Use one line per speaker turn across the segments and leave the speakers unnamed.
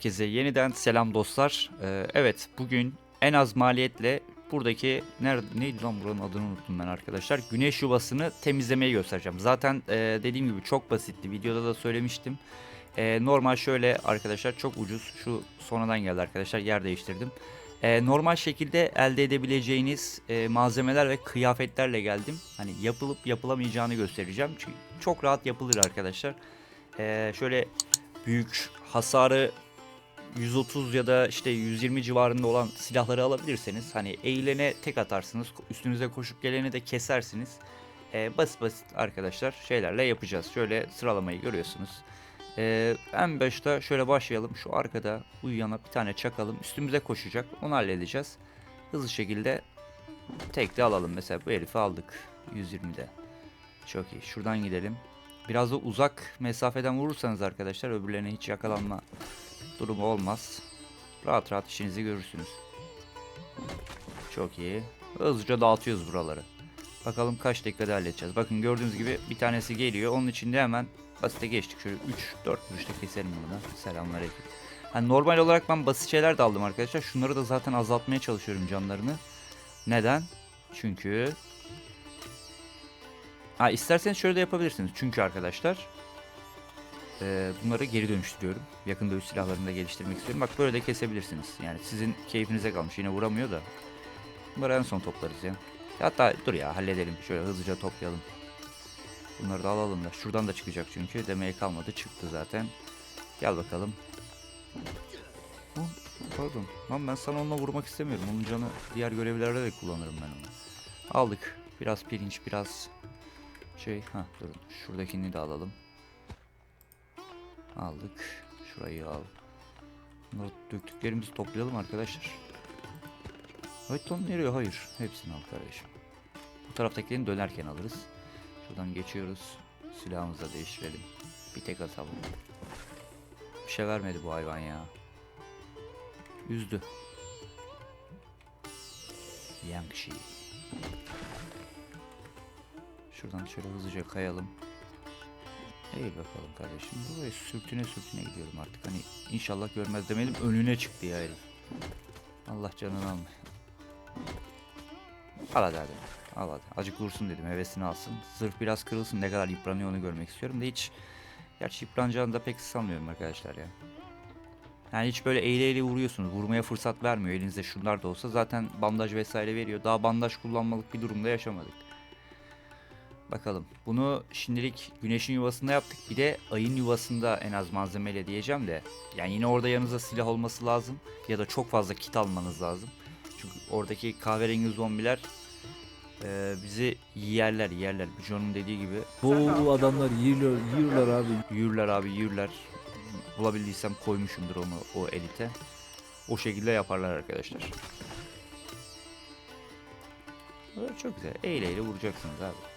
Herkese yeniden selam dostlar. Ee, evet bugün en az maliyetle buradaki nerede neydi lan buranın adını unuttum ben arkadaşlar. Güneş yuvasını temizlemeyi göstereceğim. Zaten e, dediğim gibi çok basitti. Videoda da söylemiştim. E, normal şöyle arkadaşlar çok ucuz. Şu sonradan geldi arkadaşlar yer değiştirdim. E, normal şekilde elde edebileceğiniz e, malzemeler ve kıyafetlerle geldim. Hani yapılıp yapılamayacağını göstereceğim. Çünkü çok rahat yapılır arkadaşlar. E, şöyle büyük hasarı 130 ya da işte 120 civarında olan silahları alabilirseniz hani eğilene tek atarsınız üstünüze koşup geleni de kesersiniz. Ee, basit basit arkadaşlar şeylerle yapacağız. Şöyle sıralamayı görüyorsunuz. Ee, en başta şöyle başlayalım. Şu arkada uyuyana bir tane çakalım. Üstümüze koşacak. Onu halledeceğiz. Hızlı şekilde tek de alalım. Mesela bu herifi aldık. 120'de. Çok iyi. Şuradan gidelim. Biraz da uzak mesafeden vurursanız arkadaşlar öbürlerine hiç yakalanma durumu olmaz. Rahat rahat işinizi görürsünüz. Çok iyi. Hızlıca dağıtıyoruz buraları. Bakalım kaç dakikada halledeceğiz. Bakın gördüğünüz gibi bir tanesi geliyor. Onun için de hemen basite geçtik. Şöyle 3-4 vuruşta keselim bunu. Selamünaleyküm. Hani normal olarak ben basit şeyler de aldım arkadaşlar. Şunları da zaten azaltmaya çalışıyorum canlarını. Neden? Çünkü Ha isterseniz şöyle de yapabilirsiniz. Çünkü arkadaşlar e, bunları geri dönüştürüyorum. Yakın dövüş silahlarını da geliştirmek istiyorum. Bak böyle de kesebilirsiniz. Yani sizin keyfinize kalmış. Yine vuramıyor da. Bunları en son toplarız ya. Hatta dur ya halledelim. Şöyle hızlıca toplayalım. Bunları da alalım da. Şuradan da çıkacak çünkü. Demeye kalmadı. Çıktı zaten. Gel bakalım. Pardon. Lan ben sana onunla vurmak istemiyorum. Onun canı diğer görevlerde de kullanırım ben onu. Aldık. Biraz pirinç, biraz şey. Ha durun. Şuradakini de alalım. Aldık. Şurayı al. Bunları döktüklerimizi toplayalım arkadaşlar. Evet lan nereye? Hayır. Hepsini al kardeşim. Bu taraftakilerini dönerken alırız. Şuradan geçiyoruz. Silahımızı da değiştirelim. Bir tek atalım. Bir şey vermedi bu hayvan ya. Üzdü. Yangshi. Şuradan şöyle hızlıca kayalım. İyi bakalım kardeşim. Buraya sürtüne sürtüne gidiyorum artık. Hani inşallah görmez demedim. Önüne çıktı ya herif. Allah canını alma. Al hadi hadi. Al hadi. Acık vursun dedim. Hevesini alsın. Zırh biraz kırılsın. Ne kadar yıpranıyor onu görmek istiyorum da hiç... Gerçi yıpranacağını da pek sanmıyorum arkadaşlar ya. Yani hiç böyle eğri eğri vuruyorsunuz. Vurmaya fırsat vermiyor. Elinizde şunlar da olsa zaten bandaj vesaire veriyor. Daha bandaj kullanmalık bir durumda yaşamadık. Bakalım. Bunu şimdilik güneşin yuvasında yaptık. Bir de ayın yuvasında en az malzemeyle diyeceğim de. Yani yine orada yanınızda silah olması lazım. Ya da çok fazla kit almanız lazım. Çünkü oradaki kahverengi zombiler e, bizi yerler yerler. John'un dediği gibi
Bu adamlar yiyorlar, yiyorlar abi.
yürürler abi yürürler. Bulabildiysem koymuşumdur onu o elite. O şekilde yaparlar arkadaşlar. Çok güzel. Eyle eyle vuracaksınız abi.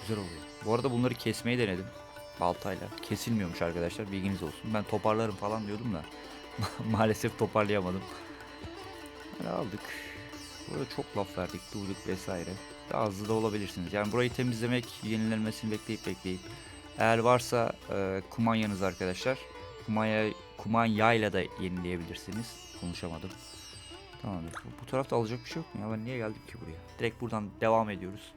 Güzel oluyor. Bu arada bunları kesmeyi denedim. Baltayla. Kesilmiyormuş arkadaşlar. Bilginiz olsun. Ben toparlarım falan diyordum da. Maalesef toparlayamadım. Böyle aldık. Burada çok laf verdik, durduk vesaire. Daha hızlı da olabilirsiniz. Yani burayı temizlemek, yenilenmesini bekleyip bekleyip. Eğer varsa e, kumanyanız arkadaşlar. Kumanya, kumanyayla da yenileyebilirsiniz. Konuşamadım. Tamamdır. Bu, bu tarafta alacak bir şey yok mu ya? Ben niye geldim ki buraya? Direkt buradan devam ediyoruz.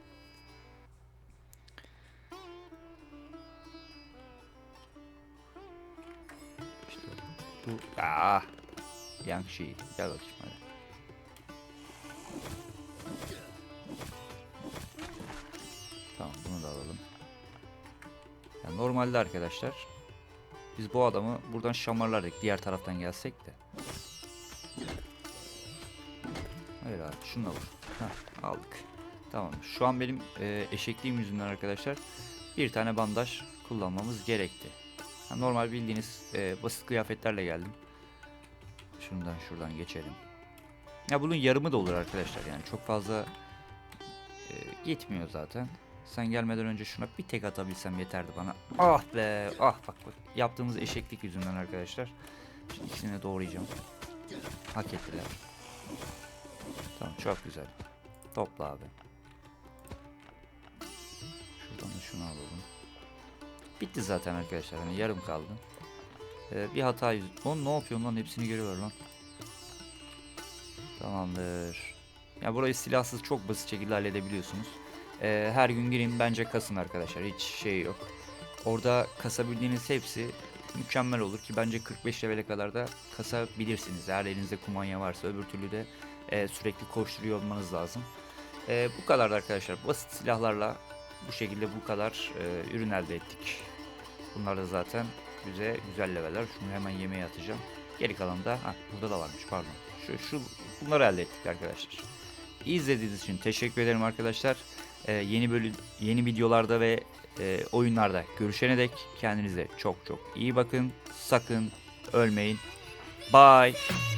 Bu. Aa, Yangshi. Gel bakayım hadi. Tamam bunu da alalım. Yani normalde arkadaşlar biz bu adamı buradan şamarlardık diğer taraftan gelsek de. Hayır abi şunu da vur. Heh, aldık. Tamam. Şu an benim e, eşekliğim yüzünden arkadaşlar bir tane bandaj kullanmamız gerekti. Normal bildiğiniz e, basit kıyafetlerle geldim. Şundan şuradan geçelim. Ya bunun yarımı da olur arkadaşlar yani çok fazla e, gitmiyor zaten. Sen gelmeden önce şuna bir tek atabilsem yeterdi bana. Ah be ah bak bak yaptığımız eşeklik yüzünden arkadaşlar. Şimdi ikisini doğrayacağım. Hak ettiler. Tamam çok güzel. Topla abi. Şuradan da şunu alalım. Bitti zaten arkadaşlar hani yarım kaldı. Ee, bir hata yüz... Oğlum ne yapıyorsun lan? Hepsini ver lan. Tamamdır. Ya burayı silahsız çok basit şekilde halledebiliyorsunuz. Ee, her gün girin bence kasın arkadaşlar. Hiç şey yok. Orada kasabildiğiniz hepsi mükemmel olur ki bence 45 levele kadar da kasabilirsiniz. Eğer elinizde kumanya varsa öbür türlü de e, sürekli koşturuyor olmanız lazım. E, bu kadar da arkadaşlar. Basit silahlarla bu şekilde bu kadar e, ürün elde ettik. Bunlar da zaten güzel güzel leveller. Şunu hemen yemeğe atacağım. Geri kalan da ha burada da varmış pardon. Şu şu bunları elde ettik arkadaşlar. İzlediğiniz için teşekkür ederim arkadaşlar. E, yeni bölüm yeni videolarda ve e, oyunlarda görüşene dek kendinize çok çok iyi bakın. Sakın ölmeyin. Bye.